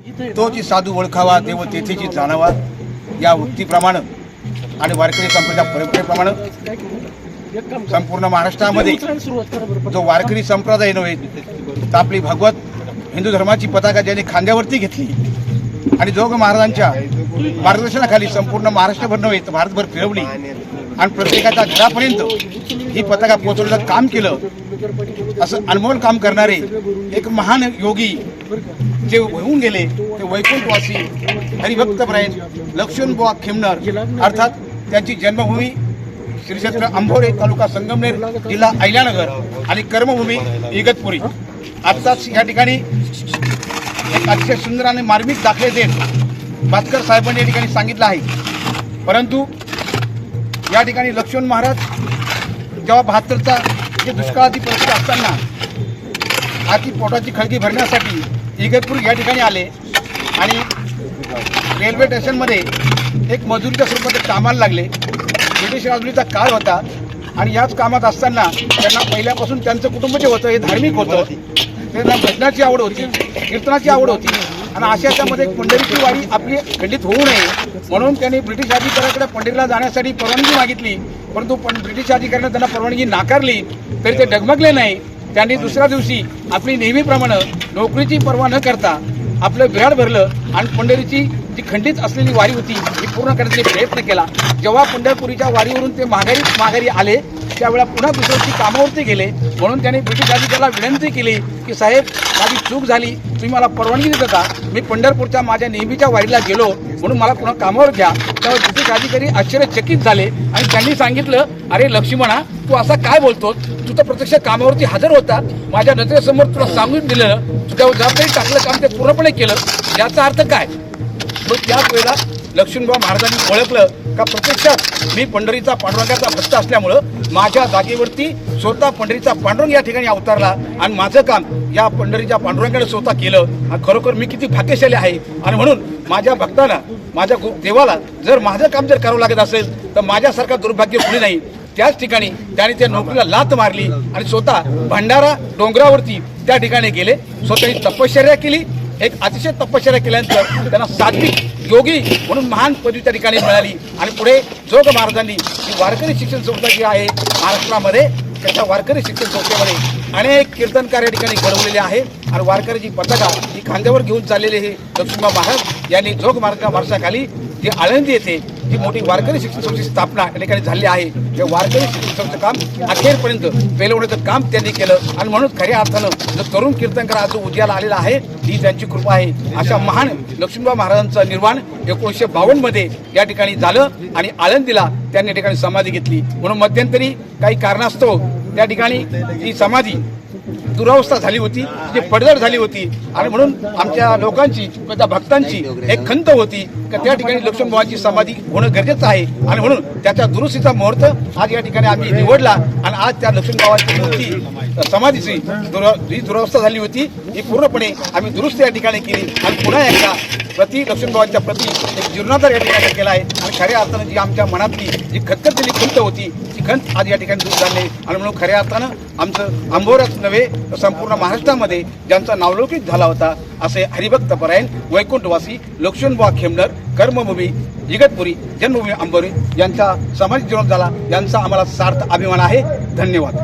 तो जी साधू ओळखावा देव तेथेची जाणावा या वृत्तीप्रमाणे आणि वारकरी संप्रदाय परंपरेप्रमाणे संपूर्ण महाराष्ट्रामध्ये जो वारकरी संप्रदाय नव्हे तर आपली भगवत हिंदू धर्माची पताका ज्याने खांद्यावरती घेतली आणि जोग महाराजांच्या मार्गदर्शनाखाली संपूर्ण महाराष्ट्रभर नव्हे तर भारतभर फिरवली आणि प्रत्येकाच्या घरापर्यंत ही पताका पोहोचवण्याचं काम केलं असं अनमोल काम करणारे एक महान योगी जे होऊन गेले ते वैकुंठवासी हरिभक्तपरायण लक्ष्मण बुवा खेमणार अर्थात त्यांची जन्मभूमी श्री क्षेत्र अंभोरे तालुका संगमनेर जिल्हा अहिल्यानगर आणि कर्मभूमी इगतपुरी. आत्ताच या ठिकाणी एक अतिशय सुंदर आणि मार्मिक दाखले देत भास्कर साहेबांनी या ठिकाणी सांगितलं आहे. परंतु या ठिकाणी लक्ष्मण महाराज जेव्हा बहात्तरचा जे दुष्काळाची परिस्थिती असताना आती पोटाची खळगी भरण्यासाठी इगतपूर या ठिकाणी आले. आणि रेल्वे स्टेशनमध्ये एक मजुरीच्या स्वरूपात कामाला लागले. ब्रिटिश राजवटीचा काळ होता. आणि याच कामात असताना त्यांना पहिल्यापासून त्यांचं कुटुंब जे होतं हे धार्मिक होतं. त्यांना भजनाची आवड होती कीर्तनाची आवड होती. आणि अशाच्यामध्ये पंढरीची वारी आपली खंडित होऊ नये. म्हणून त्यांनी ब्रिटिश अधिकाऱ्याकडे पंढरीला जाण्यासाठी परवानगी मागितली. परंतु पण ब्रिटिश अधिकाऱ्याने त्यांना परवानगी नाकारली. तरी ते डगमगले नाही. त्यांनी दुसऱ्या दिवशी आपली नेहमीप्रमाणे नोकरीची पर्वा न करता आपलं विराड भरलं आणि पंढरीची जी खंडित असलेली वारी होती ही पूर्ण करण्याचा प्रयत्न केला. जेव्हा पंढरपुरीच्या वारीवरून ते माघारी माघारी आले त्यावेळेला पुन्हा दुसऱ्याची कामावरती गेले. म्हणून त्यांनी ब्रिटिश अधिकाऱ्याला विनंती केली की साहेब माझी चूक झाली. तुम्ही मला परवानगी देता होता. मी पंढरपूरच्या माझ्या नेहमीच्या वारीला गेलो. म्हणून मला पुन्हा कामावर घ्या. त्यावर ब्रिटिश अधिकारी आश्चर्यचकित झाले आणि त्यांनी सांगितलं अरे लक्ष्मणा तू असा काय बोलतो तू तर प्रत्यक्ष कामावरती हजर होता. माझ्या नजरेसमोर तुला सांगून दिलं तुझ्यावर जबाबदारी टाकलं काम ते पूर्णपणे केलं. याचा अर्थ काय? मग त्याच वेळेला लक्ष्मीबा महाराजांनी ओळखलं का प्रत्यक्षात मी पंढरीचा पांडुरंगाचा भक्त असल्यामुळं माझ्या जागेवरती स्वतः पंढरीचा पांडुरंग या ठिकाणी अवतारला आणि माझं काम या पंढरीच्या पांडुरंगाने स्वतः केलं. आणि खरोखर मी किती भाग्यशाली आहे. आणि म्हणून माझ्या भक्तांना माझ्या देवाला जर माझं काम जर करावं लागत असेल तर माझ्यासारखा दुर्भाग्य कुणी नाही. त्याच ठिकाणी त्याने त्या नोकरीला लात मारली आणि स्वतः भंडारा डोंगरावरती त्या ठिकाणी गेले. स्वतःची तपश्चर्या केली. एक अतिशय तपश्चर्या केल्यानंतर त्यांना सात्विक योगी म्हणून महान पदवी त्या ठिकाणी मिळाली. आणि पुढे जोग महाराजांनी ही वारकरी शिक्षण संस्था जी आहे महाराष्ट्रामध्ये त्याच्या वारकरी शिक्षण संस्थेमध्ये अनेक कीर्तनकार या ठिकाणी घडवलेले आहे. आणि वारकरीची पताका ही खांद्यावर घेऊन चाललेले हे लक्ष्मीबा महाराज यांनी जोग मार्गा वारसाखाली जी आळंदी येथे जी मोठी वारकरी शिक्षण संस्थेची स्थापना या ठिकाणी झाली आहे. हे वारकरी शिक्षण संस्थेचं काम अखेरपर्यंत पेलवण्याचं काम त्यांनी केलं. आणि म्हणून खऱ्या अर्थानं जो तरुण कीर्तनकार आज जो उद्याला आलेला आहे ही त्यांची कृपा आहे. अशा महान लक्ष्मीबा महाराजांचं निर्माण एकोणीसशे बावन्नमध्ये या ठिकाणी झालं आणि आळंदीला त्यांनी या ठिकाणी समाधी घेतली. म्हणून मध्यंतरी काही कारणास्तव त्या ठिकाणी ही समाधी दुरावस्था झाली होती जी पडझड झाली होती. आणि म्हणून आमच्या लोकांची त्या भक्तांची एक खंत होती की त्या ठिकाणी लक्ष्मीबाबांची समाधी होणं गरजेचं आहे. आणि म्हणून त्याच्या दुरुस्तीचा मुहूर्त आज या ठिकाणी आम्ही निवडला आणि आज त्या लक्ष्मीबाबांची मूर्ती समाधीची दुरा जी दुरावस्था झाली होती ही पूर्णपणे आम्ही दुरुस्ती या ठिकाणी केली. आणि पुन्हा एकदा प्रति लक्ष्मीबाबांच्या प्रति एक जीर्णोद्धार या ठिकाणी केला आहे. आणि खऱ्या अर्थानं जी आमच्या मनातली जी खतखतलेली खंत होती ती खंत आज या ठिकाणी दूर झाली आणि म्हणून खऱ्या अर्थानं आमचं आंबोराच नव्हे तर संपूर्ण महाराष्ट्रामध्ये ज्यांचा नावलौकिक झाला होता असे हरिभक्त परायण वैकुंठवासी लक्ष्मणबुवा खेमनर कर्मभूमी इगतपुरी जन्मभूमी अंबोरी यांचा समाज जीवन झाला. यांचा आम्हाला सार्थ अभिमान आहे. धन्यवाद.